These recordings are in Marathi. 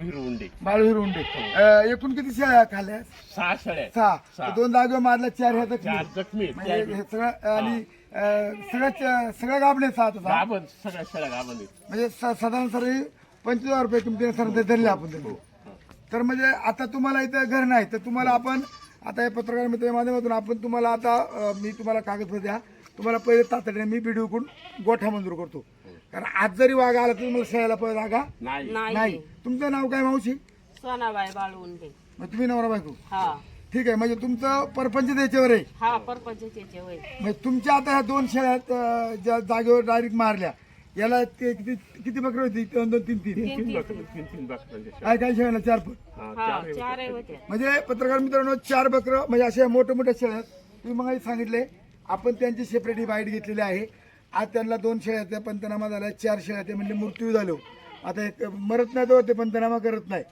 हिरवुंडे बाळूर उंडे अं, एकूण किती शेळ्या खाल्ल्या सहा शेळ्या सहा. दोन जागेवर मारल्या चार ह्या चार जखमी जखमी आहेत. म्हणजे हे सगळं आणि सगळ्या सगळ्या गाबणे सहा आता सहा. गाभण सगळ्या शेळ्या गाभण आहेत. म्हणजे सा- साधारण सर पंचवीस हजार रुपये किमतीने सर ते धरले आपण त्यांनी. तर म्हणजे आता तुम्हाला इथं घर नाही तर तुम्हाला आपण आता या पत्रकार मित्र माध्यमातून आपण तुम्हाला आता अं, मी तुम्हाला कागदपत्र द्या. तुम्हाला पहिले तातडीने मी बीडीओ कडून गोठा मंजूर करतो. कारण आज जरी वाघ आला तर तुम्हाला शाळेला पहिले जागा? नाही. नाही. नाही. तुमचं नाव काय मावशी? सोनाबाई बाळवंडे मग तुम्ही नवरा बायको? हा. ठीक आहे. म्हणजे तुमचं परपंच त्याच्यावर आहे. हा परपंचाचे वय म्हणजे तुमच्या आता ह्या दोन शेळ्या अं, ज्या जागेवर डायरेक्ट मारल्या याला ते किती किती बकरी होती? दोन दोन तीन तीन. तीन तीन. तीन बकरी तीन तीन बकऱ्यांच्या शेळ्या. काय काय शेळ्याला चार पण. हा, हा चार आहे. चार आहे होत्या. म्हणजे पत्रकार मित्रांनो चार बकरं म्हणजे अशा मोठ्या मोठ्या शेळ्या आहेत. तुम्ही मग सांगितले आपण त्यांची सेपरेट बाईट घेतलेली आहे. आज त्यांना दोन शेळ्या त्या पंचनामा झाल्या चार शेळ्या ते म्हणजे मृत्यू झालो. आता एक मरत नाही तो ते पंचनामा करत नाही.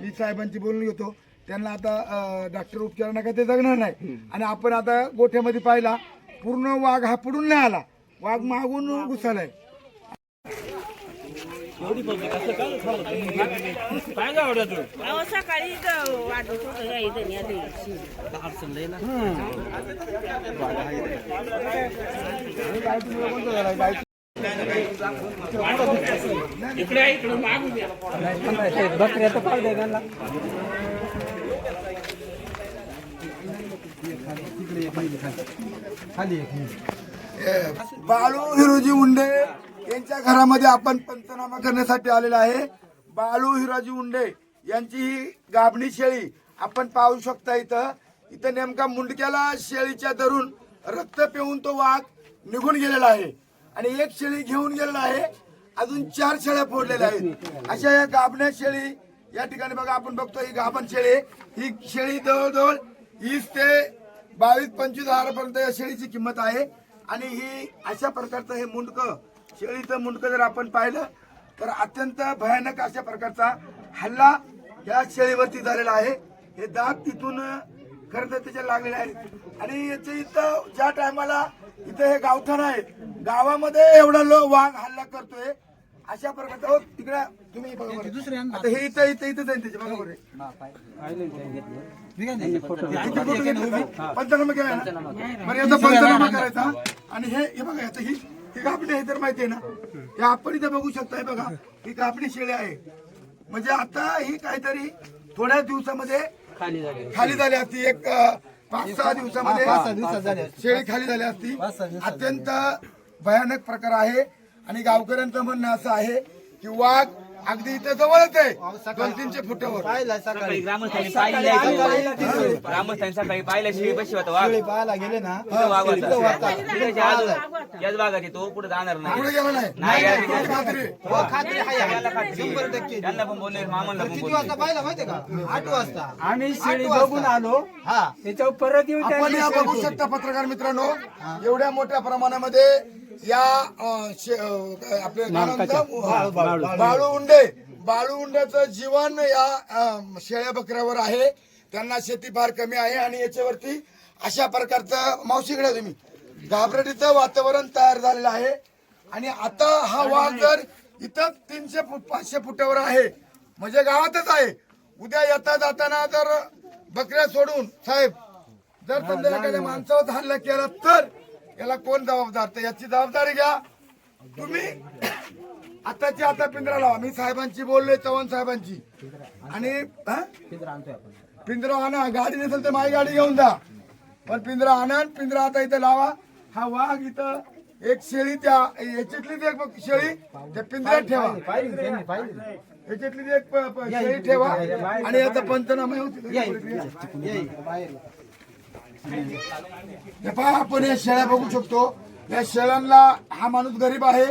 मी साहेबांची बोलून घेतो. त्यांना आता डॉक्टर उपचार नका ते जगणार नाही. आणि आपण आता गोठ्यामध्ये पाहिला पूर्ण वाघ हा पडून नाही आला. वाघ मागून घुसालाय. सकाळी वाटत बाळू हिरोजी मुंडे यांच्या घरामध्ये आपण पंचनामा करण्यासाठी आलेला आहे. बाळू हिरोजी मुंडे यांची ही गाभणी शेळी आपण पाहू शकता इथं. इथं नेमका मुंडक्याला शेळीच्या धरून रक्त पिऊन तो वाघ निघून गेलेला आहे. आणि एक शेळी घेऊन गेलेला आहे. अजून चार शेळ्या फोडलेल्या आहेत. अशा या गाभण्या शेळी या ठिकाणी बघा आपण बघतो ही गाभण शेळी. ही शेळी जवळजवळ वीस ते बावीस पंचवीस हजारापर्यंत या शेळीची किंमत आहे. आणि ही अशा प्रकारचं हे मुंडकं शेळीचं मुंडकं जर आपण पाहिलं तर अत्यंत भयानक अशा प्रकारचा हल्ला या शेळीवरती झालेला आहे. हे दात तिथून खरं तर त्याच्या लागलेले आहेत. आणि याच्या इथं ज्या टायमाला इथं हे गावठाण आहे. गावामध्ये एवढा लो वाघ हल्ला करतोय. अशा प्रकारचा हो तिकडे तुम्ही बघा बरं. आता हे इथं इथं इथं जाईल त्याचे बघा बरं. किती फोटो घेतले? पंचनामा केला ना? बरं याचा पंचनामा करायचा. आणि हे हे बघा आता ही ही कापणी आहे तर माहिती आहे ना? हे आपण इथे बघू शकताय बघा. ही कापणी शेळी आहे. म्हणजे आता ही काहीतरी थोड्या दिवसामध्ये खाली झाली असती. एक अं, पाच सहा दिवसामध्ये शेळी खाली झाली असती. अत्यंत भयानक प्रकार आहे. आणि गावकऱ्यांचं म्हणणं असं आहे की वाघ अगदी इथं जवळच आहे. दोन तीनशे फुटावर. सकाळी. ग्रामस्थांनी पाहिलं ग्रामस्थांनी सकाळी पाहिलं शिळी बशी होता वाघ. पाहायला गेले ना वाघ याच भागात येतो पुढे जाणार नाही. पुढे गेला नाही. नाही गेला. नाही, खात्री. हो, खात्री आहे. शंभर टक्के. त्यांना पण बोलले मामाला पण किती बोलले. वाजता पाहिलं माहितीये का? आठ वाजता. आम्ही शेळी आठ वाजता. बघून आलो. हा. त्याच्यावर परत येऊन आपण त्यांनी या शेळी बघू शकता पत्रकार मित्रांनो. एवढ्या मोठ्या प्रमाणामध्ये या अं, शे- अं, आपले काय म्हणतात? बाळू उंडे. बाळू उंड्याचं जीवन या शेळ्या बकऱ्यावर आहे. त्यांना शेती फार कमी आहे आणि याच्यावरती अशा प्रकारचं मावशीकडे तुम्ही. घाबरटीचं वातावरण तयार झालेलं आहे. आणि आता हा वाघ जर इथं तीनशे फूट पाचशे फुटावर आहे. म्हणजे गावातच आहे. उद्या येता जाताना जर बकऱ्या सोडून साहेब जर समजा एखाद्या माणसावर हल्ला केला तर याला कोण जबाबदार? तर याची जबाबदारी घ्या. तुम्ही आताची आता पिंजरा लावा. मी साहेबांची बोललोय चव्हाण साहेबांची. आणि? पिंजरा आणा. गाडी नसेल तर माझी गाडी घेऊन जा. पण पिंजरा आणा पिंजरा आता इथं लावा. हा वाघ इथं. एक शेळी त्या याच्यातलीच एक शेळी त्या पिंजऱ्यात ठेवा. याच्यातली एक शेळी ठेवा. आणि याचा पंचनामा होती हे पहा आपण या शेळ्या बघू शकतो. या शेळ्यांना हा माणूस गरीब आहे.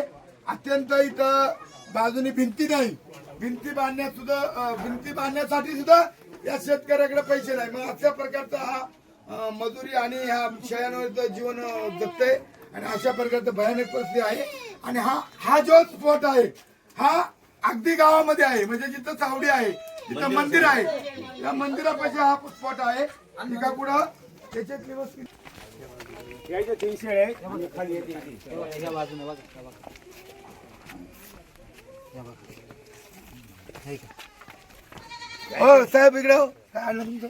अत्यंत इथं बाजूनी भिंती नाही. भिंती बांधण्यात सुद्धा भिंती बांधण्यासाठी सुद्धा या शेतकऱ्याकडे पैसे नाही. मग अशा प्रकारचा हा मजुरी आणि ह्या शेळ्यांवर जीवन अं, जगते आणि अशा प्रकारचं भयानक परिस्थिती आहे. आणि हा हा जो स्पॉट आहे हा अगदी गावामध्ये आहे. म्हणजे जिथं चावडी आहे तिथं मंदिर आहे. या मंदिरापाशी हा स्पॉट आहे. आणि का पुढं त्याच्यातली वस्ती. यायच्या तीन शेळ्या आहेत. आणि खाली येते. या बाजूने बघा या बघा. हे का? हो साहेब इकडे हो. काय आणलं तुमचं?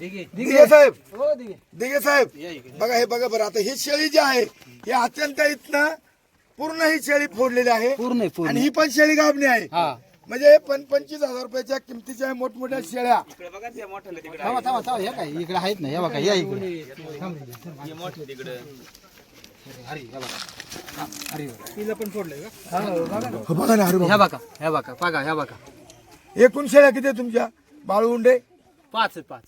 दिघे. साहेब. दिघे. साहेब. बघा हे बघा बरं. आता ही शेळी जी आहे ही अत्यंत इथनं पूर्ण ही शेळी फोडलेली आहे. पूर्ण पूर्ण आणि ही पण शेळी गाभणी आहे. हा. म्हणजे पण पंचवीस हजार रुपयाच्या किमतीच्या मोठमोठ्या शेळ्या. इकडे बघा ते मोठं तिकडे. थांबा थांबा थांबा हे काय? इकडे आहेत ना हे बघा या इकडे. बघा. हा, हो, ना ह्या बघा. ह्या बघा बघा ह्या बघा. एकूण शेळ्या किती आहे तुमच्या? बाळुंडे पाच पाच.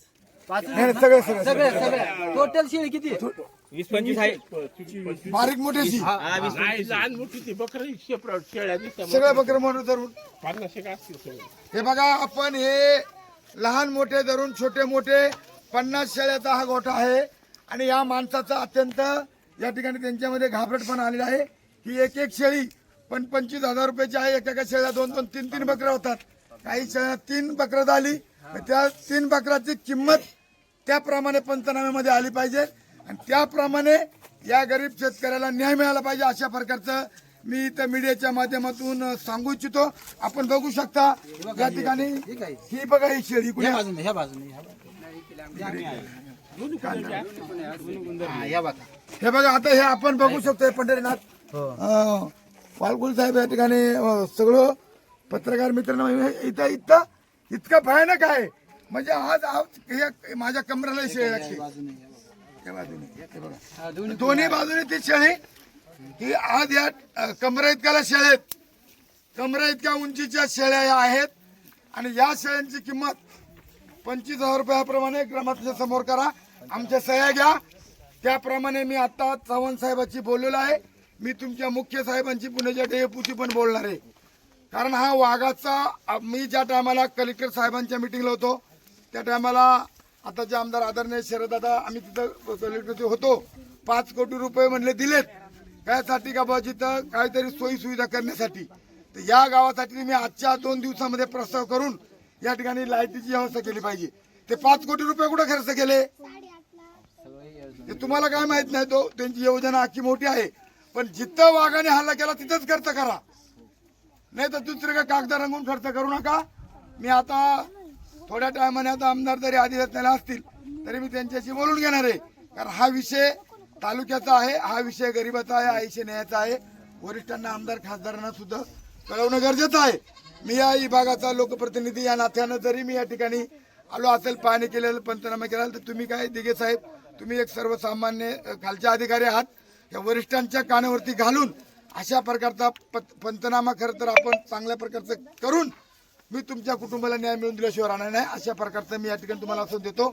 पाच नाही सगळे सगळे सगळे. सगळे टोटल शेळी किती? वीस पंचवीस आहे. बारीक नाही, लहान मोठी ती बकरी सेपरेट शेळ्या दिसतात सगळ्या बकरे म्हणून धरून. पन्नास एक असतील सगळे? हे बघा आपण हे लहान मोठे धरून छोटे मोठे पन्नास शेळ्याचा हा गोठा आहे. आणि या माणसाचा अत्यंत या ठिकाणी त्यांच्यामध्ये घाबरटपणा आलेला आहे. ही एक एक शेळी पण पंचवीस हजार रुपयाची आहे. एका एका शेळ्या दोन दोन तीन तीन बकऱ्या होतात. काही शेळ्या तीन बकरं झाली तर त्या तीन बकराची किंमत त्याप्रमाणे पंचनाम्यामध्ये आली पाहिजे. आणि त्याप्रमाणे या गरीब शेतकऱ्याला न्याय मिळाला पाहिजे अशा प्रकारचं मी इथं मीडियाच्या माध्यमातून सांगू इच्छितो. आपण बघू शकता या ठिकाणी ही बघा ही शेळी कुठे. हा, बघा. हे बघा आता हे आपण बघू शकतो पंढरीनाथ. अ, वालकुल साहेब या ठिकाणी सगळं पत्रकार मित्रांनो हे इथं इथं इतकं भयानक आहे. म्हणजे आज आज हे माझ्या कमरेला शेळी लागते बाजूने हे बघा. दोन्ही बाजूने ती शेळी. ही आज या कमरा इतक्याला शेळ्यात कमरा इतक्या उंचीच्या शेळ्या या आहेत? आणि या शेळ्यांची किंमत पंचवीस हजार रुपयाप्रमाणे ग्रामाच्या समोर करा. आमच्या सह्या घ्या. त्याप्रमाणे मी आता चव्हाण साहेबांची बोललेलो आहे. मी तुमच्या मुख्य साहेबांची पुण्याच्या डेपुची पण बोलणार आहे. कारण हा वाघाचा मी ज्या टायमाला कलेक्टर साहेबांच्या मिटिंगला होतो त्या टायमाला आताचे आमदार आदरणीय शरददादा आम्ही तिथं कलेक्टर होतो. पाच कोटी रुपये म्हणले दिलेत. कायसाठी का बुवा जिथं काहीतरी सोयी सुविधा करण्यासाठी. तर या गावासाठी मी आजच्या दोन दिवसामध्ये प्रस्ताव करून या ठिकाणी लाईटीची व्यवस्था केली पाहिजे. ते पाच कोटी रुपये कुठे खर्च केले? ते तुम्हाला काय माहीत नाही तो. त्यांची योजना अख्खी मोठी आहे. पण जिथं वाघाने हल्ला केला तिथंच खर्च करा. नाही तर दुसरे काय कागदा रंगून खर्च करू नका. मी आता थोड्या टायमाने आता आमदार जरी अधिवेशनाला असतील तरी मी त्यांच्याशी बोलून घेणार आहे. कारण हा विषय तालुक्याचा आहे हा विषय गरिबाचा आहे हा न्यायाचा आहे. वरिष्ठांना आमदार खासदारांना सुद्धा कळवणं गरजेचं आहे. मी या विभागाचा लोकप्रतिनिधी या नात्यानं जरी मी या ठिकाणी आलो असेल पाहणी केलेलं पंचनामा केला तर तुम्ही काय दिघे साहेब? तुम्ही एक सर्वसामान्य खालच्या खालचे अधिकारी आहात. या वरिष्ठांच्या कानावरती घालून अशा प्रकारचा पत- पंचनामा खरं तर आपण चांगल्या प्रकारचं करून मी तुमच्या कुटुंबाला न्याय मिळवून दिल्याशिवाय राहणार नाही अशा प्रकारचं मी या ठिकाणी तुम्हाला असं देतो?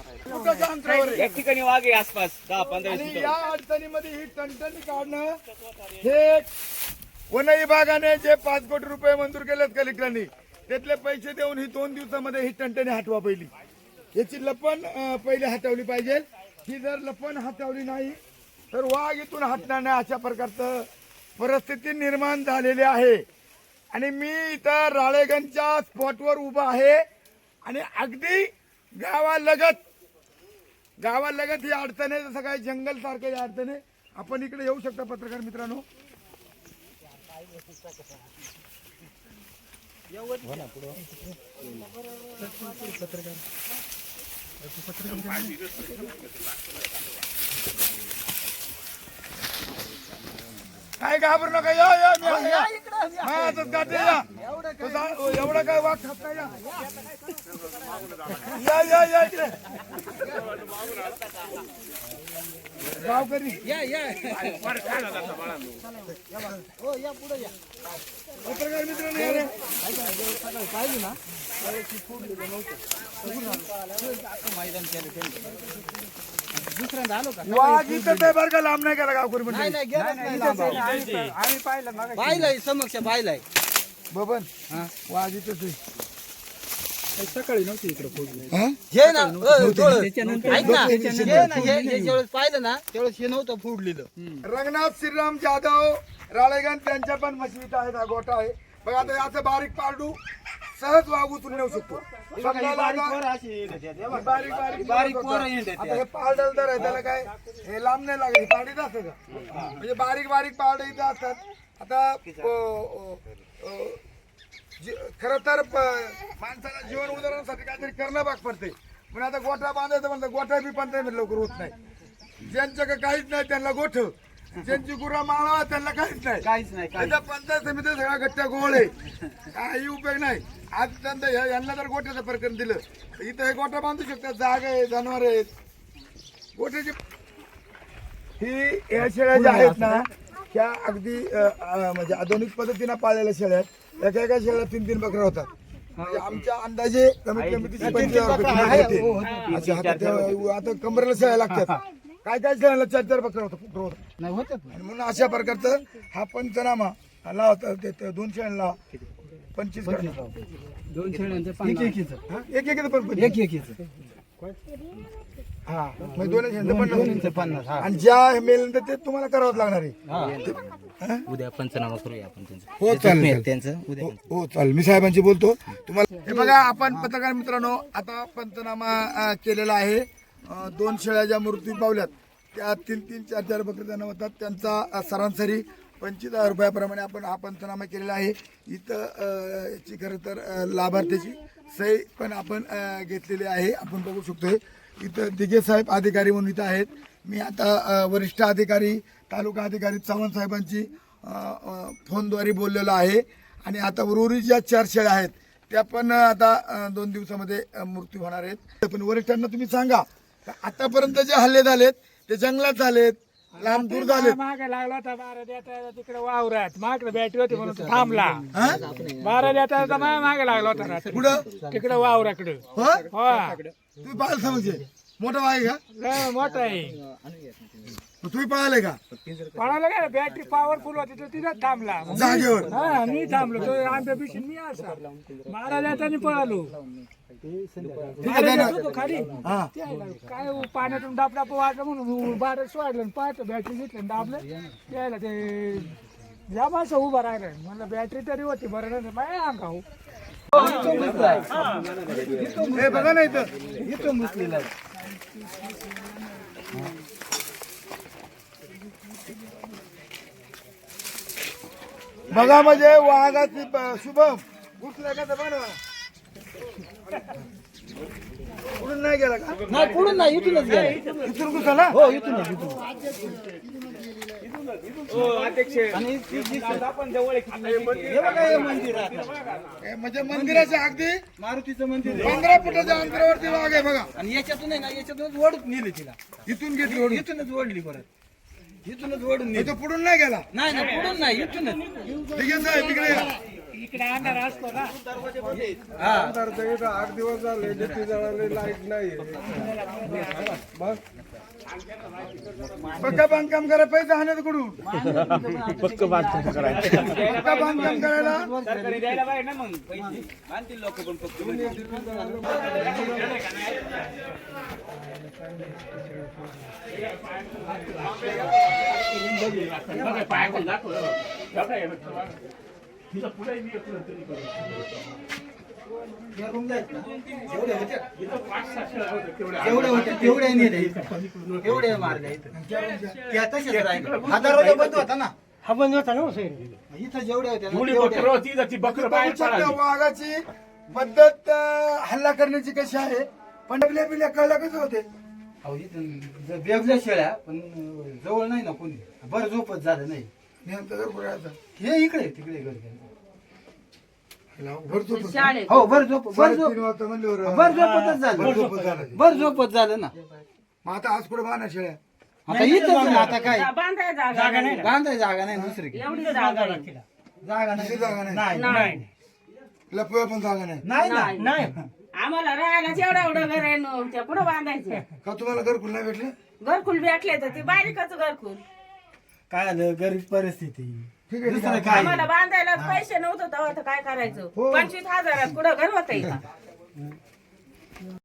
एक ठिकाणी वाघ आहे आसपास दहा पंधरा वीस आणि मीटर. या अडचणीमध्ये ही टणटणी काढणं हे वन विभागाने जे पाच कोटी रुपये मंजूर केलेत कलेक्टरांनी त्यातले पैसे देऊन ही दोन दिवसामध्ये ही टणटणी हटवा पहिली. याची लपण पहिले हटवली पाहिजे. ही जर लपण हटवली नाही तर वाघ इथून हटणार नाही अशा प्रकारचं परिस्थिती निर्माण झालेली आहे. आणि मी इथं राळेगणच्या स्पॉटवर उभा आहे. आणि अगदी गावालगत गावालगत ही अडचण आहे. जसं काय जंगल सारखं ही अडचण आहे. आपण इकडे येऊ शकता पत्रकार मित्रांनो. पत्रकार काय घाबरू नका या या मी या. हा, आता गाठी या. तो जा- एवढा काय वाघ खात नाही या. या या या इकडे. गावकरी. या या. पत्रकार मित्रांनो या रे. पाहिली ना मैदान केलं त्यांनी. दुसऱ्यांदा आलो का? वाघ इथं ते बरं का लांब नाही गेला गावकरी नाही म्हणजे नाही गेलंच नाही लांब. आम्ही पाहिलं मग पाहिलंय समक्ष पाहिलंय. बबन वाघ इथंच आहे. सकाळी नव्हती इकडे पोहोचले हा? हे ना अ, डोळं. ऐक ना हे ना हे हे ज्यावेळेस पाहिलं ना त्यावेळेस हे नव्हतं फुडलेलं. रंगनाथ श्रीराम जाधव राळेगण त्यांच्या पण मशिदीत आहेत हा गोठा आहे. बघा आता असं बारीक पारडू. सहज उचलून नेऊ शकतो. बारीक. बारीक हे पालडलदार आहे त्याला काय? हे लांब नाही लागत हे पाडीत असतं का? म्हणजे बारीक बारीक पारड इथं असतात. आता खर तर माणसाला जीवन उदाहरणासाठी काहीतरी करणं भाग पडते पण आता गोठा बांधायचं म्हणलं गोठा बी पण लवकर होत नाही. ज्यांच्याकडे काहीच नाही त्यांना गोठ. ज्यांची गुरा माळा त्यांना काहीच नाही. काहीच नाही त्याच्या पंचायत समिती सगळा गट्ट्या गोळ आहे. काही उपयोग नाही. आज त्यांना यांना जर गोठ्याचं प्रकरण दिलं इथं हे गोठा बांधू शकतात. जागा आहे जनावर आहेत. गोठ्याची ही या शेळ्या ज्या आहेत ना त्या अगदी म्हणजे आधुनिक पद्धतीने पाळलेल्या शेळ्या आहेत. एका एका शेळ्या तीन तीन बकऱ्या होतात आमच्या अंदाजे कमीत कमी हातात त्या- आता कमरेला शेळ्या लागतात. काय काय शेळ्याला चार चार बकऱ्या होतात कुठं नाही होतात ना. आणि म्हणून अशा प्रकारचं हा पंचनामा लावता ते ते दोन शेळ्यांना पंचवीस करणार. दोन शेळ्यांचं एक एकीचं. हा? एक एक पण पंचवीस. एक एकीचं. हा. म्हणजे दोन शेळ्यांचं पन्नास. दोन्हीचं पन्नास हा. आणि ज्या मेल ते तुम्हाला करावंच लागणार आहे. उद्या पंचनामा करूया आपण त्यांचा. हो चालेल त्यांचं उद्या हो हो चालेल. मी साहेबांशी बोलतो. तुम्हाला हे बघा आपण पत्रकार मित्रांनो आता पंचनामा अ, केलेला आहे. दोन शेळ्या ज्या मृत्यू पावल्यात त्यातील तीन चार चार बकरी त्यांना होतात. त्यांचा सरासरी पंचवीस हजार रुपयाप्रमाणे आपण हा पंचनामा केलेला आहे. इथं याची खरं तर लाभार्थ्याची सही पण आपण घेतलेली आहे. आपण बघू शकतोय. इथं दिघे साहेब अधिकारी म्हणून इथं आहेत. मी आता वरिष्ठ अधिकारी तालुका अधिकारी चव्हाण साहेबांची फोनद्वारे बोललेलो आहे. आणि आता उर्वरित ज्या चार शेळ्या आहेत त्या पण आता दोन दिवसामध्ये मृत्यू होणार आहेत. पण वरिष्ठांना तुम्ही सांगा आतापर्यंत जे हल्ले झालेत ते जंगलात झालेत लांब दूर झालेत. मागे लागला होता बारा देता तिकडे वावरात. माकडे बॅटरी होती म्हणून तो थांबला. हा? बारा देता माझ्या मागे लागला होता रात्री. कुठं? तिकडे वावराकडे. हो हो तुम्ही पाहाल समजे. मोठा आहे का? लय मोठा आहे. तुम्ही पळाले का? कोणाला काय बॅटरी पॉवरफुल होती तो तिथं थांबला. जागेवर. हा मी थांबलो. तो आमच्या पिशी मी असा. बारा देतानी पळालो. होतो खाली. हा. काय हो, पाण्यातून डाप डाप वाटलं म्हणून बारा सोडलं आणि पाहतो बॅटरी घेतलं आणि दाबलं. त्याला ते जाम असं उभं राहिलं. म्हणलं बॅटरी तरी होती बरं नाही बाय अंगाऊ हे बघा ना इथं. इथं मुसलेला आहे. बघा म्हणजे वाघाची शुभम घुसलाय का उडून नाही गेला का? नाही पुढून नाही इथूनच गेला. इथून घुसला? हो इथूनच इथून. आणि ती जी- हे बघा हे मंदिर आहे म्हणजे मंदिराच्या अगदी मारुतीचं मंदिर आहे. पंधरा फुटाच्या अंतरावरती वाघ आहे बघा. आणि याच्यातून आहे ना याच्यातूनच ओढत नेली तिला. इथून घेतली ओढून. इथूनच ओढली परत. इथूनच ओढून नेली तो पुढून नाही गेला? नाही नाही पुढून नाही इथूनच. साहेब, तिकडे या. इकडे अंधार असतो ना पक्का बांधकाम करायला पैसे हाण्यात कुठून? पक्का बांधकाम करायला? सरकारने द्यायला पाहिजे ना मग. पैसे आणतील लोक पण फक्त. दाखव. पुढे मी होत्या, तेवढ्या. त्या हा दरवाजा बंद होता ना? हा बंद होता ना इथं जेवढे ना. वाघाची पद्धत अं, हल्ला करण्याची कशी आहे? पण डबल्या बिल्या कळल्या कसं होते? अहो इथं बेवल्या शेळ्या पण जवळ नाही ना कोणी. बरं झोपत झालं नाही. नेमकं हे इकडे तिकडे झोपत शाळेत. हो बरं झोप बरं साडेतीन झोप. वाजता म्हणल्यावर बरं झोपतच बरं झालं. झोपत झालं बरं झोपत झालं ना. मग आता आज कुठे बाणा शेळ्या आता इथंच आता काय? बांधाय जागा नाही. बांधाय जागा नाही दुसरी एवढी जागा आहे. जागा किती नाही. जागा नाही. नाही लपव्या पण जागा नाही. नाही ना नाही. आम्हाला राहायला जेवढं एवढं घर आहे ना. त्या पुढं बांधायचं. का तुम्हाला घरकुल नाही भेटले? घरकुल भेटले तर ते बारीकच घरकुल. काय झालं? गरीब परिस्थिती. ठीक आहे ठीक दुसरं आहे. काय? आम्हाला बांधायला पैसे नव्हतं तेव्हा तर काय करायचं? पंचवीस हजारात कुठं घर होत